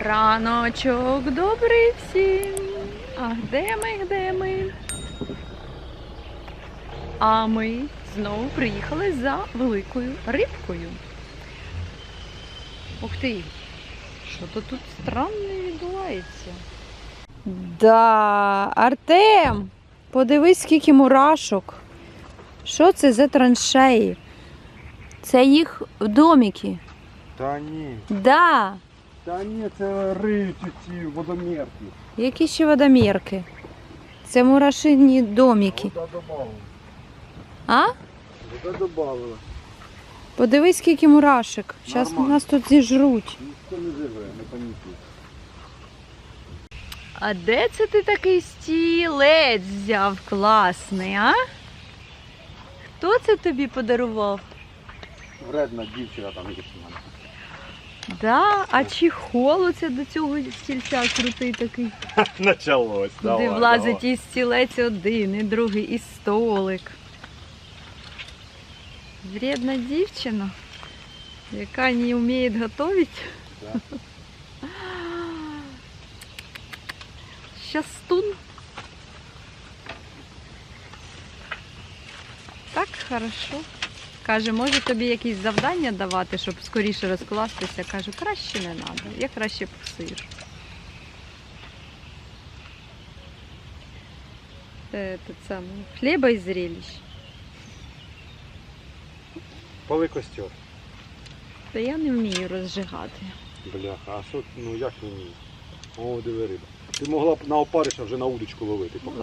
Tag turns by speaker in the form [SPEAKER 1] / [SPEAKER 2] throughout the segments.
[SPEAKER 1] Раночок добрий всім. А де ми, де ми? А ми знову приїхали за великою рибкою. Ух ти! Що то тут странне відбувається? Да, Артем, подивись, скільки мурашок. Що це за траншеї? Це їх домики.
[SPEAKER 2] Та ні.
[SPEAKER 1] Да.
[SPEAKER 2] Та ні, це риють ці водомірки.
[SPEAKER 1] Які ще водомірки? Це мурашині домики.
[SPEAKER 2] Вода добавила.
[SPEAKER 1] А?
[SPEAKER 2] Вода добавила.
[SPEAKER 1] Подивись, скільки мурашек. Зараз нас тут зіжруть.
[SPEAKER 2] Ніхто не живе, не панікуй.
[SPEAKER 1] А де це ти такий стілець взяв класний, а? Хто це тобі подарував?
[SPEAKER 2] Вредна дівчина там є.
[SPEAKER 1] Да, а чехол оце до цього стільця крутий такий.
[SPEAKER 2] Началось.
[SPEAKER 1] Куди влазить і стілець один, і другий, і столик. Вредна дівчина, яка не вміє готувати.
[SPEAKER 2] Да.
[SPEAKER 1] Щастун. Так, хорошо. Каже, може тобі якісь завдання давати, щоб скоріше розкластися. Кажу, краще не треба. Я краще посижу. Це. Хліба і зрелищ.
[SPEAKER 2] Пали костер.
[SPEAKER 1] Та я не вмію розжигати.
[SPEAKER 2] Бляха, а що, ну як не вміє? О, диви риба. Ти могла б на опариша вже на удочку ловити, поки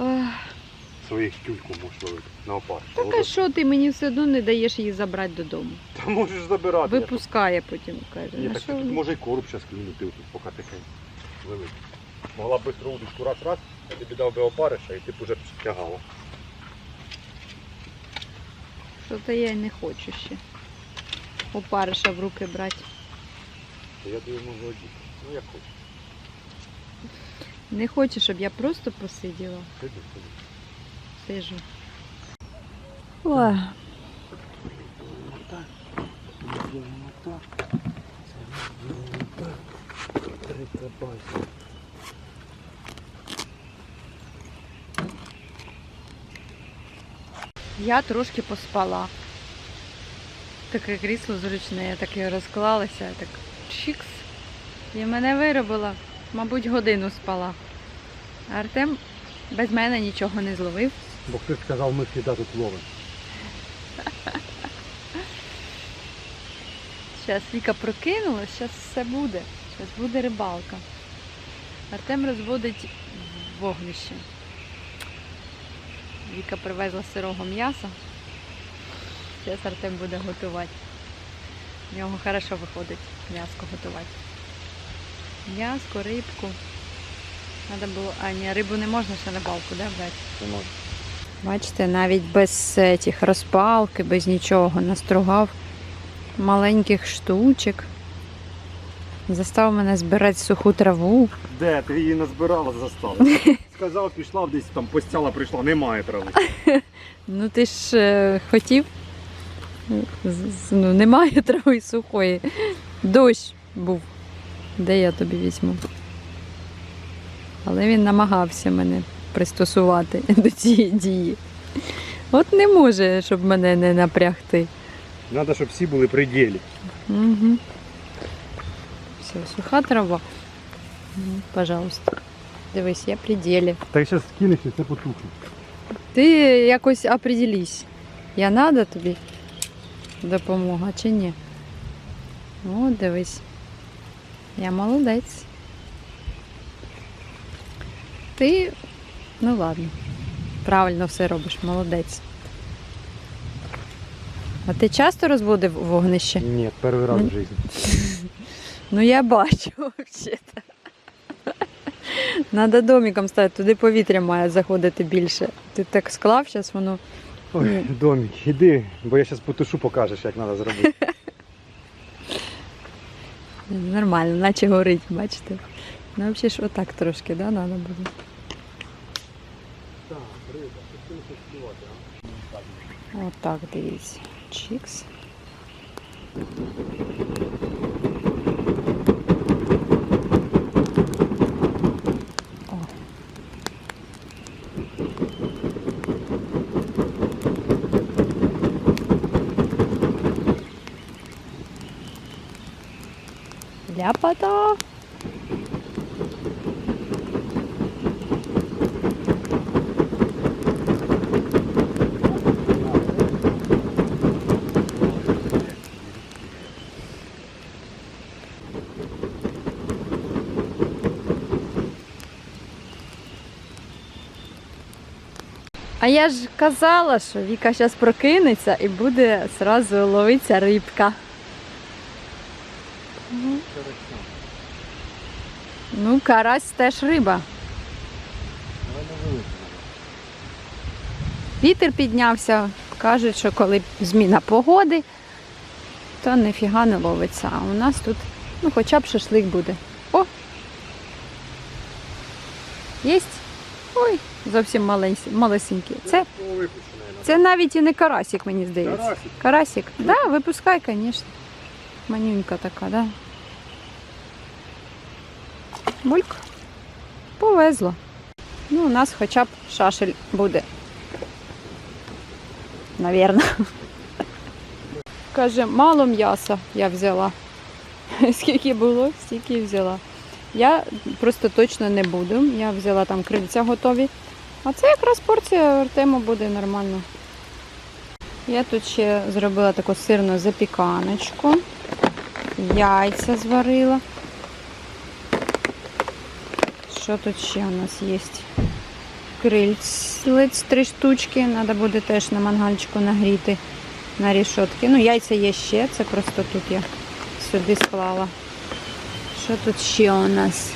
[SPEAKER 2] своїх тюльку можеш ловити. На опариша.
[SPEAKER 1] Так а що ти мені все одно не даєш її забрати додому?
[SPEAKER 2] Та можеш забирати.
[SPEAKER 1] Випускає потім, каже.
[SPEAKER 2] Ні,
[SPEAKER 1] «Ну
[SPEAKER 2] так
[SPEAKER 1] що
[SPEAKER 2] тут
[SPEAKER 1] ви?»
[SPEAKER 2] може і короб зараз клюнути тут, поки тихенько. Великий. Могла б швидко удочку раз-раз, я тобі дав би опариша і ти б уже тягала.
[SPEAKER 1] Що-то я й не хочу ще. Опариша в руки брати.
[SPEAKER 2] То я тобі можу одіти. Ну як хочеш.
[SPEAKER 1] Не хочу, щоб я просто посиділа.
[SPEAKER 2] Сиди, сиди. Зробимо так.
[SPEAKER 1] Я трошки поспала. Таке крісло зручне, я таке розклалася, так чікс. І мене виробила. Мабуть, годину спала. Артем без мене нічого не зловив.
[SPEAKER 2] Бо хтось сказав, ми завжди тут ловимо.
[SPEAKER 1] Зараз Віка прокинулась, зараз все буде. Зараз буде рибалка. Артем розводить вогнище. Віка привезла сирого м'яса. Зараз Артем буде готувати. В нього хорошо виходить м'яско готувати. М'яско, рибку. Треба було. А, ні, рибу не можна ще на балку, да, брати?
[SPEAKER 2] Не можна.
[SPEAKER 1] Бачите, навіть без цих розпалки, без нічого настругав маленьких штучок. Застав мене збирати суху траву.
[SPEAKER 2] Де? Ти її назбирала, застала. Сказав, пішла десь там, постяла, прийшла, немає трави.
[SPEAKER 1] Ну ти ж е, хотів. Ну, немає трави сухої. Дощ був. Де я тобі візьму? Але він намагався мене пристосувати до цієї дії. От не може, щоб мене не напрягти.
[SPEAKER 2] Треба, щоб всі були при ділі.
[SPEAKER 1] Угу. Все, суха трава. Ну, пожалуйста. Дивись, я при ділі.
[SPEAKER 2] Так зараз скинеш і це потухне.
[SPEAKER 1] Ти якось определись. Я надо тобі допомога чи ні? О, дивись. Я молодець. Ти, ну ладно, правильно все робиш, молодець. А ти часто розводив вогнище?
[SPEAKER 2] Ні, перший раз
[SPEAKER 1] Ну.
[SPEAKER 2] в житті.
[SPEAKER 1] Ну я бачу взагалі. Надо домиком ставити, туди повітря має заходити більше. Ти так склав, зараз воно.
[SPEAKER 2] Ой, домик, іди, бо я зараз потушу, покажеш, як треба зробити.
[SPEAKER 1] Нормально, наче горить, бачите? Ну, взагалі ж отак трошки, да, треба буде. Отак, дивіться, чікс. О. Ляпота! А я ж казала, що Віка зараз прокинеться і буде зразу ловитися рибка. Ну, карась теж риба. Вітер піднявся. Кажуть, що коли зміна погоди, то ніфіга не ловиться. А у нас тут, ну, хоча б шашлик буде. О! Єсть? Ой, зовсім маленький, малесенький. Це, це навіть і не карасик, мені здається.
[SPEAKER 2] Карасик.
[SPEAKER 1] Карасик? Да, випускай, звісно. Манюнька така, да. Бульк. Повезло. Ну, у нас хоча б шашель буде. Навірно. Каже, мало м'яса я взяла. Скільки було, стільки і взяла. Я просто точно не буду. Я взяла там крильця готові. А це якраз порція Артему буде нормально. Я тут ще зробила таку сирну запіканочку. Яйця зварила. Що тут ще у нас є? Крильць три штучки. Треба буде теж на мангальчику нагріти на рішотки. Ну, яйця є ще, це просто тут я сюди склала. Що тут ще у нас?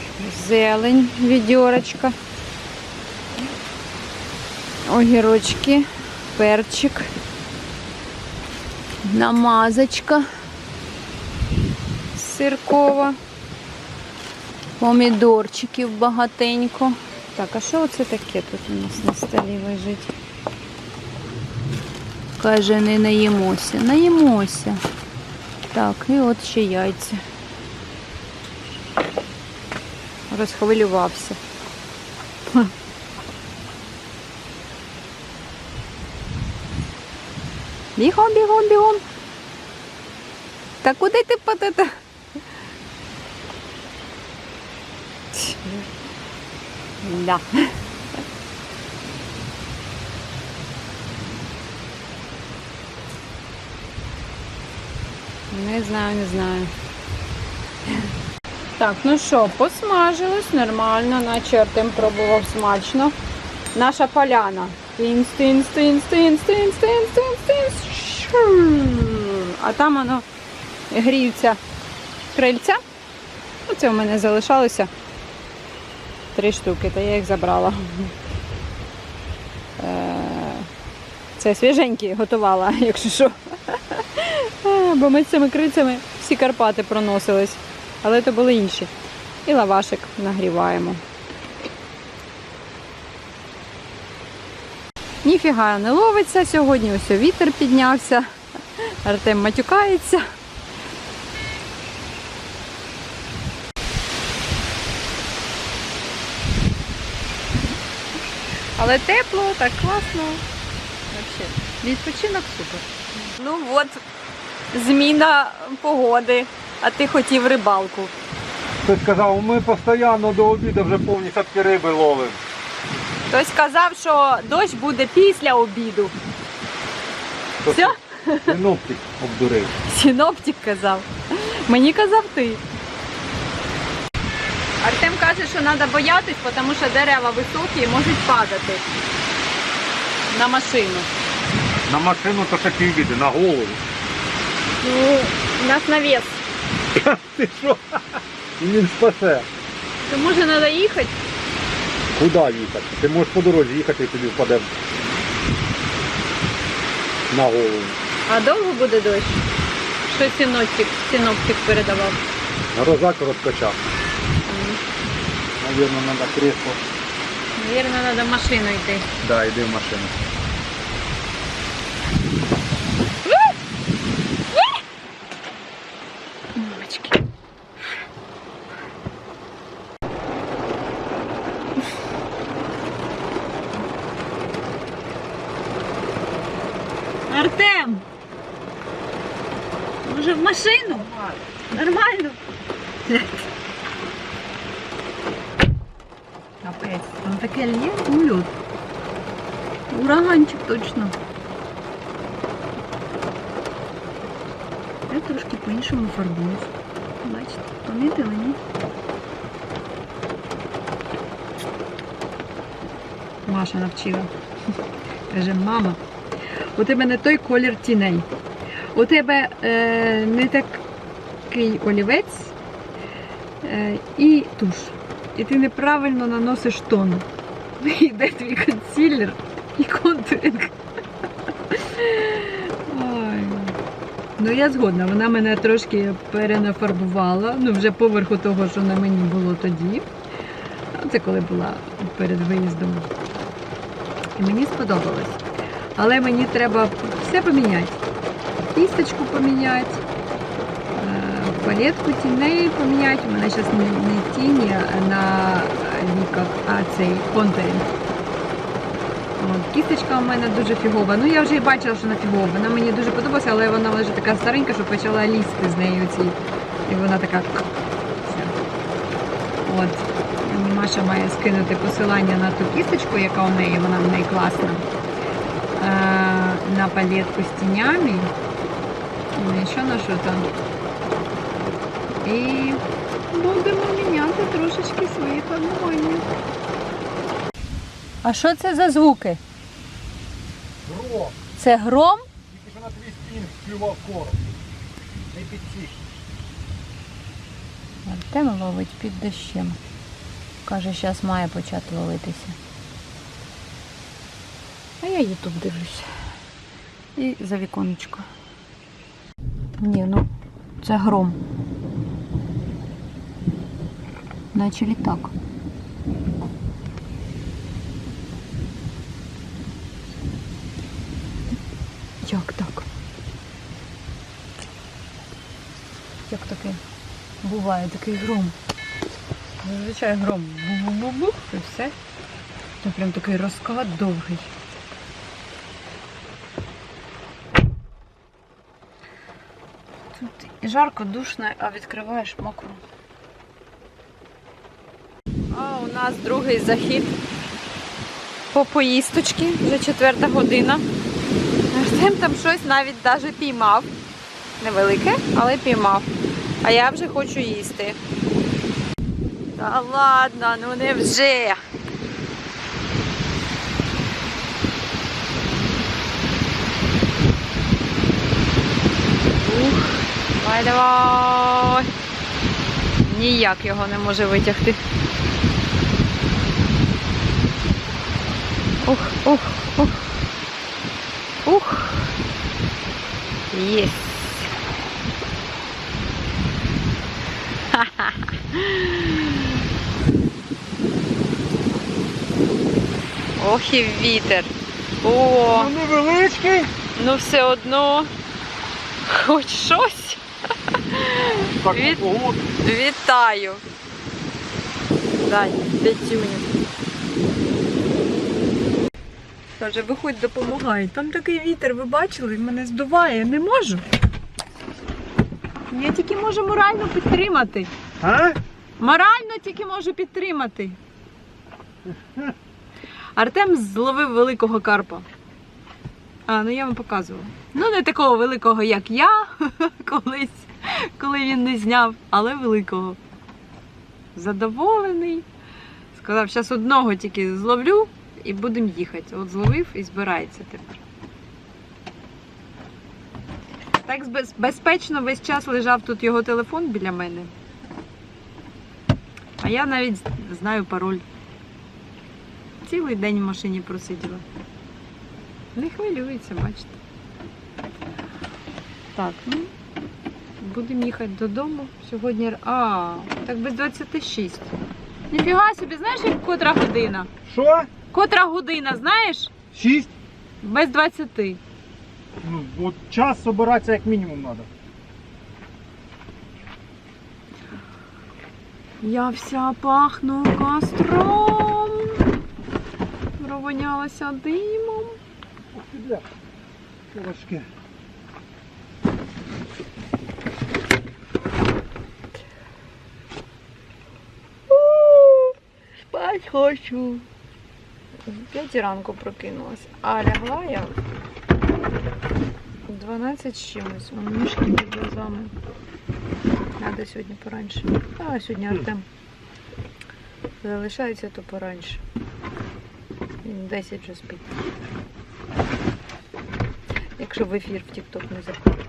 [SPEAKER 1] Зелень, відьорочка. Огірочки, перчик, намазочка сиркова, помідорчиків багатенько. Так, а що оце таке тут у нас на столі лежить? Каже, не наїмося. Наїмося. Так, і от ще яйця. Розхвилювався. Ха. Бігом, бігом, бігом. Та куди ти потета? Да. Не знаю, не знаю. Так, ну що, посмажилось нормально, наче Артем пробував смачно. Наша поляна. А там воно гріються крильця. Оце у мене залишалося три штуки, та я їх забрала. Е, Це свіженькі готувала, якщо що. Е, Бо ми з цими крильцями всі Карпати проносились. Але то були інші. І лавашик нагріваємо. Ніфіга не ловиться сьогодні, ось вітер піднявся. Артем матюкається. Але тепло, так класно. Вообще, відпочинок супер. Ну от, зміна погоди, а ти хотів рибалку.
[SPEAKER 2] Хтось сказав, ми постійно до обіду вже повні садки риби ловимо.
[SPEAKER 1] Хтось сказав, що дощ буде після обіду. Все?
[SPEAKER 2] Синоптик обдурив.
[SPEAKER 1] Синоптик казав. Мені казав ти. Артем каже, що треба боятись, тому що дерева високі і можуть падати на машину.
[SPEAKER 2] На машину то такі віди, на голову.
[SPEAKER 1] Ну, у нас навіс.
[SPEAKER 2] Ти що? І він спасе.
[SPEAKER 1] То може треба їхати?
[SPEAKER 2] Куди їхати? Ти можеш по дорозі їхати і тобі впаде на голову.
[SPEAKER 1] А довго буде дощ? Що синоптик, синоптик передавав?
[SPEAKER 2] Гроза короткоча. Навірно, треба кресло.
[SPEAKER 1] Навірно, треба машину йти.
[SPEAKER 2] Да, йди в машину.
[SPEAKER 1] Мамочки. Артем! Може в машину? Нормально? Капець, там таке лє ульот. Ураганчик точно. Я трошки по-іншому фарбуюсь. Бачите, помітили, ні? Маша навчила. Каже, мама, у тебе не той колір тіней. У тебе е, не такий олівець е, і туш. І ти неправильно наносиш тон. Йде твій консилер і контуринг. Ну я згодна, вона мене трошки перенафарбувала, ну вже поверху того, що на мені було тоді. Це коли була перед виїздом. І мені сподобалось. Але мені треба все поміняти. Кісточку поміняти, е, палетку тіней поміняти. У мене зараз не, тіні на віках, а цей контуринг. От, кісточка у мене дуже фігова. Ну я вже і бачила, що вона фігова. Вона мені дуже подобалася, але вона вже така старенька, що почала лізти з нею ці. І вона така. Все. От. Маша має скинути посилання на ту кісточку, яка у неї, вона в неї класна. Е, на палетку з тінями. І ще на що там. І будемо міняти трошечки свої фарбування. А що це за звуки?
[SPEAKER 2] Гром!
[SPEAKER 1] Це гром?
[SPEAKER 2] Тільки що на твій спін клював короб. Не підсік.
[SPEAKER 1] Артем ловить під дощем. Каже, зараз має почати ловитися. А я ютуб дивлюсь. І за віконечко. Ні, ну це гром. Наче літак. Як так? Як таке буває такий гром? Зазвичай гром бу-бу-бу-бу і все. Це прям такий розклад довгий. Тут жарко, душно, а відкриваєш мокро. А у нас другий захід по поїсточки, вже четверта година. Артем там щось навіть даже піймав. Невелике, але піймав. А я вже хочу їсти. Та ладно, ну не вже. Ух, давай, давай. Ніяк його не може витягти. Ух, ух, ух. Ух. Єсть. Ох і вітер. О,
[SPEAKER 2] Ну невеличкий.
[SPEAKER 1] ну все одно. Хоч щось.
[SPEAKER 2] Так,
[SPEAKER 1] Від- Вітаю. Дай, п'ятюню. Каже, виходь, допомагай. Там такий вітер, ви бачили, мене здуває. Не можу. Я тільки можу морально підтримати.
[SPEAKER 2] А?
[SPEAKER 1] Морально тільки можу підтримати. Артем зловив великого карпа. А, ну я вам показувала. Ну, не такого великого, як я колись, коли він не зняв, але великого. Задоволений. Сказав, зараз одного тільки зловлю і будемо їхати. От зловив і збирається тепер. Так безпечно весь час лежав тут його телефон біля мене. А я навіть знаю пароль. Цілий день в машині просиділа. Не хвилюється, бачите. Так, ну, будемо їхати додому. Сьогодні. А, так без 26. Ніфіга собі, знаєш, як котра година?
[SPEAKER 2] Що?
[SPEAKER 1] Котра година, знаєш?
[SPEAKER 2] Шість?
[SPEAKER 1] Без 20.
[SPEAKER 2] Ну, от час збиратися як мінімум треба.
[SPEAKER 1] Я вся пахну костром. Провонялася димом.
[SPEAKER 2] Ох ти бля. Це важке.
[SPEAKER 1] Спать хочу. В п'ятій ранку прокинулась. А лягла я в 12 з чимось. У мішки під глазами. Надо сьогодні пораньше. А, сьогодні Артем. Залишається то пораньше. Він 10 вже спить. Якщо в ефір в TikTok не заходить.